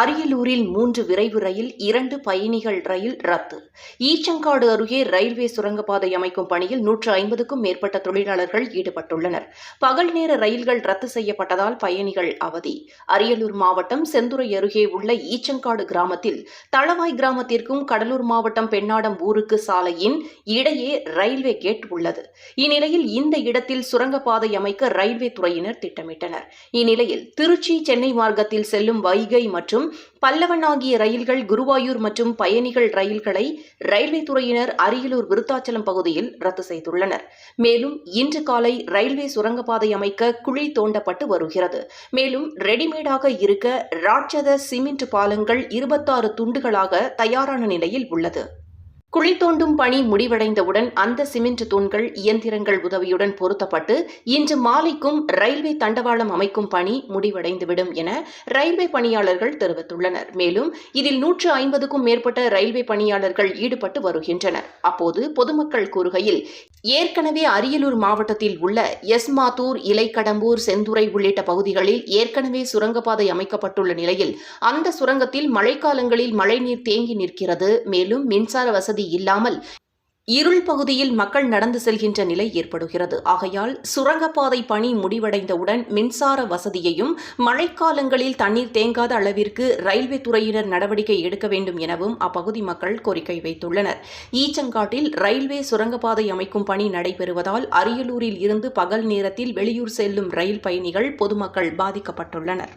அரியலூரில் மூன்று விரைவு ரயில் இரண்டு பயணிகள் ரயில் ரத்து. ஈச்சங்காடு அருகே ரயில்வே சுரங்கப்பாதை அமைக்கும் பணியில் நூற்று ஐம்பதுக்கும் மேற்பட்ட தொழிலாளர்கள் ஈடுபட்டுள்ளனர். பகல் நேர ரயில்கள் ரத்து செய்யப்பட்டதால் பயணிகள் அவதி. அரியலூர் மாவட்டம் செந்துறை அருகே உள்ள ஈச்சங்காடு கிராமத்தில் தளவாய் கிராமத்திற்கும் கடலூர் மாவட்டம் பெண்ணாடம் ஊருக்கு சாலையின் இடையே ரயில்வே கேட் உள்ளது. இந்நிலையில் இந்த இடத்தில் சுரங்கப்பாதை அமைக்க ரயில்வே துறையினர் திட்டமிட்டனர். இந்நிலையில் திருச்சி சென்னை மார்க்கத்தில் செல்லும் வைகை மற்றும் பல்லவன் ஆகிய ரயில்கள் குருவாயூர் மற்றும் பயணிகள் ரயில்களை ரயில்வே துறையினர் அரியலூர் விருத்தாச்சலம் பகுதியில் ரத்து செய்துள்ளனர். மேலும் இன்று காலை ரயில்வே சுரங்கப்பாதை அமைக்க குழி தோண்டப்பட்டு வருகிறது. மேலும் ரெடிமேடாக இருக்க ராட்சத சிமெண்ட் பாலங்கள் இருபத்தாறு துண்டுகளாக தயாரான நிலையில் உள்ளது. குழி தோண்டும் பணி முடிவடைந்தவுடன் அந்த சிமெண்ட் தூண்கள் இயந்திரங்கள் உதவியுடன் பொருத்தப்பட்டு இன்று மாலைக்கும் ரயில்வே தண்டவாளம் அமைக்கும் பணி முடிவடைந்துவிடும் என ரயில்வே பணியாளர்கள் தெரிவித்துள்ளனர். மேலும் இதில் நூற்று ஐம்பதுக்கும் மேற்பட்ட ரயில்வே பணியாளர்கள் ஈடுபட்டு வருகின்றனர். அப்போது பொதுமக்கள் கூறுகையில் ஏற்கனவே அரியலூர் மாவட்டத்தில் உள்ள எஸ்மாத்தூர் இலைக்கடம்பூர் செந்துறை உள்ளிட்ட பகுதிகளில் ஏற்கனவே சுரங்கப்பாதை அமைக்கப்பட்டுள்ள நிலையில் அந்த சுரங்கத்தில் மழைக்காலங்களில் மழைநீர் தேங்கி நிற்கிறது. மேலும் மின்சார வசதி வசதி இல்லாமல் இருள் பகுதியில் மக்கள் நடந்து செல்கின்ற நிலை ஏற்படுகிறது. ஆகையால் சுரங்கப்பாதை பணி முடிவடைந்தவுடன் மின்சார வசதியையும் மழைக்காலங்களில் தண்ணீர் தேங்காத அளவிற்கு ரயில்வே துறையினர் நடவடிக்கை எடுக்க வேண்டும் எனவும் அப்பகுதி மக்கள் கோரிக்கை வைத்துள்ளனர். ஈச்சங்காட்டில் ரயில்வே சுரங்கப்பாதை அமைக்கும் பணி நடைபெறுவதால் அரியலூரில் இருந்து பகல் நேரத்தில் வெளியூர் செல்லும் ரயில் பயணிகள் பொதுமக்கள் பாதிக்கப்பட்டுள்ளனர்.